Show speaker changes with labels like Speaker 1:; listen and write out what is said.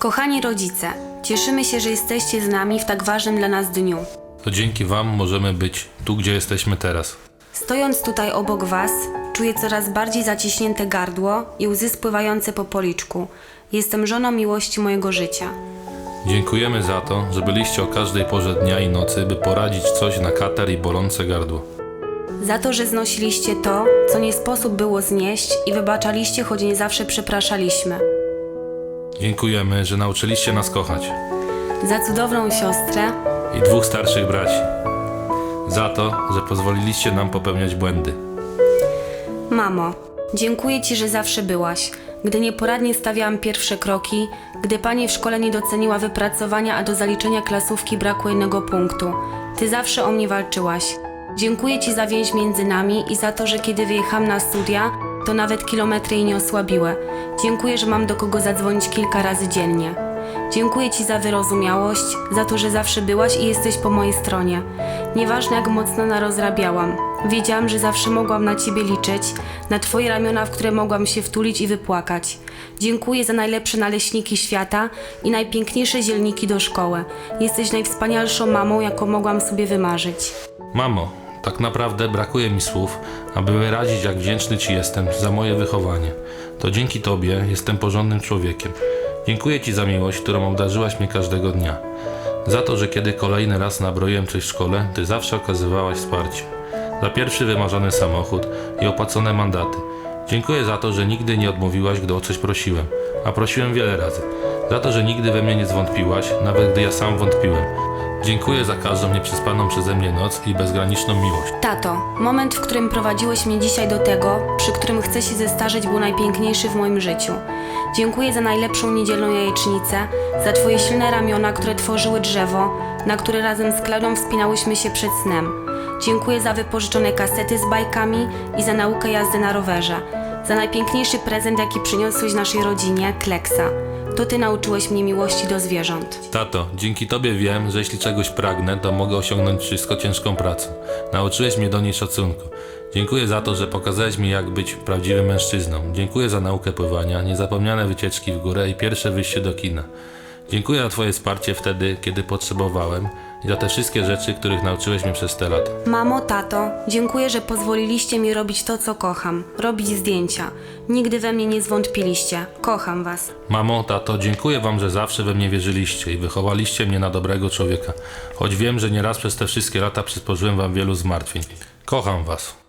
Speaker 1: Kochani rodzice, cieszymy się, że jesteście z nami w tak ważnym dla nas dniu.
Speaker 2: To dzięki Wam możemy być tu, gdzie jesteśmy teraz.
Speaker 1: Stojąc tutaj obok Was, czuję coraz bardziej zaciśnięte gardło i łzy spływające po policzku. Jestem żoną miłości mojego życia.
Speaker 2: Dziękujemy za to, że byliście o każdej porze dnia i nocy, by poradzić coś na katar i bolące gardło.
Speaker 1: Za to, że znosiliście to, co nie sposób było znieść i wybaczaliście, choć nie zawsze przepraszaliśmy.
Speaker 2: Dziękujemy, że nauczyliście nas kochać.
Speaker 1: Za cudowną siostrę,
Speaker 2: I dwóch starszych braci. Za to, że pozwoliliście nam popełniać błędy.
Speaker 1: Mamo, dziękuję Ci, że zawsze byłaś. Gdy nieporadnie stawiałam pierwsze kroki, gdy pani w szkole nie doceniła wypracowania, a do zaliczenia klasówki brakło jednego punktu. Ty zawsze o mnie walczyłaś. Dziękuję Ci za więź między nami i za to, że kiedy wyjechałam na studia, to nawet kilometry jej nie osłabiły. Dziękuję, że mam do kogo zadzwonić kilka razy dziennie. Dziękuję Ci za wyrozumiałość, za to, że zawsze byłaś i jesteś po mojej stronie. Nieważne jak mocno narozrabiałam, wiedziałam, że zawsze mogłam na Ciebie liczyć, na Twoje ramiona, w które mogłam się wtulić i wypłakać. Dziękuję za najlepsze naleśniki świata i najpiękniejsze zielniki do szkoły. Jesteś najwspanialszą mamą, jaką mogłam sobie wymarzyć.
Speaker 2: Mamo, tak naprawdę brakuje mi słów, aby wyrazić, jak wdzięczny Ci jestem za moje wychowanie. To dzięki Tobie jestem porządnym człowiekiem. Dziękuję Ci za miłość, którą obdarzyłaś mnie każdego dnia. Za to, że kiedy kolejny raz nabroiłem coś w szkole, Ty zawsze okazywałaś wsparcie. Za pierwszy wymarzony samochód i opłacone mandaty. Dziękuję za to, że nigdy nie odmówiłaś, gdy o coś prosiłem, a prosiłem wiele razy. Za to, że nigdy we mnie nie zwątpiłaś, nawet gdy ja sam wątpiłem. Dziękuję za każdą nieprzespaną przeze mnie noc i bezgraniczną miłość.
Speaker 1: Tato, moment, w którym prowadziłeś mnie dzisiaj do tego, przy którym chcę się zestarzeć, był najpiękniejszy w moim życiu. Dziękuję za najlepszą niedzielną jajecznicę, za Twoje silne ramiona, które tworzyły drzewo, na które razem z Klaudą wspinałyśmy się przed snem. Dziękuję za wypożyczone kasety z bajkami i za naukę jazdy na rowerze. Za najpiękniejszy prezent, jaki przyniosłeś naszej rodzinie, Kleksa. To Ty nauczyłeś mnie miłości do zwierząt.
Speaker 2: Tato, dzięki Tobie wiem, że jeśli czegoś pragnę, to mogę osiągnąć wszystko ciężką pracą. Nauczyłeś mnie do niej szacunku. Dziękuję za to, że pokazałeś mi, jak być prawdziwym mężczyzną. Dziękuję za naukę pływania, niezapomniane wycieczki w górę i pierwsze wyjście do kina. Dziękuję za Twoje wsparcie wtedy, kiedy potrzebowałem i za te wszystkie rzeczy, których nauczyłeś mnie przez te lata.
Speaker 1: Mamo, tato, dziękuję, że pozwoliliście mi robić to, co kocham robić zdjęcia. Nigdy we mnie nie zwątpiliście. Kocham Was.
Speaker 2: Mamo, tato, dziękuję Wam, że zawsze we mnie wierzyliście i wychowaliście mnie na dobrego człowieka. Choć wiem, że nieraz przez te wszystkie lata przysporzyłem Wam wielu zmartwień. Kocham Was.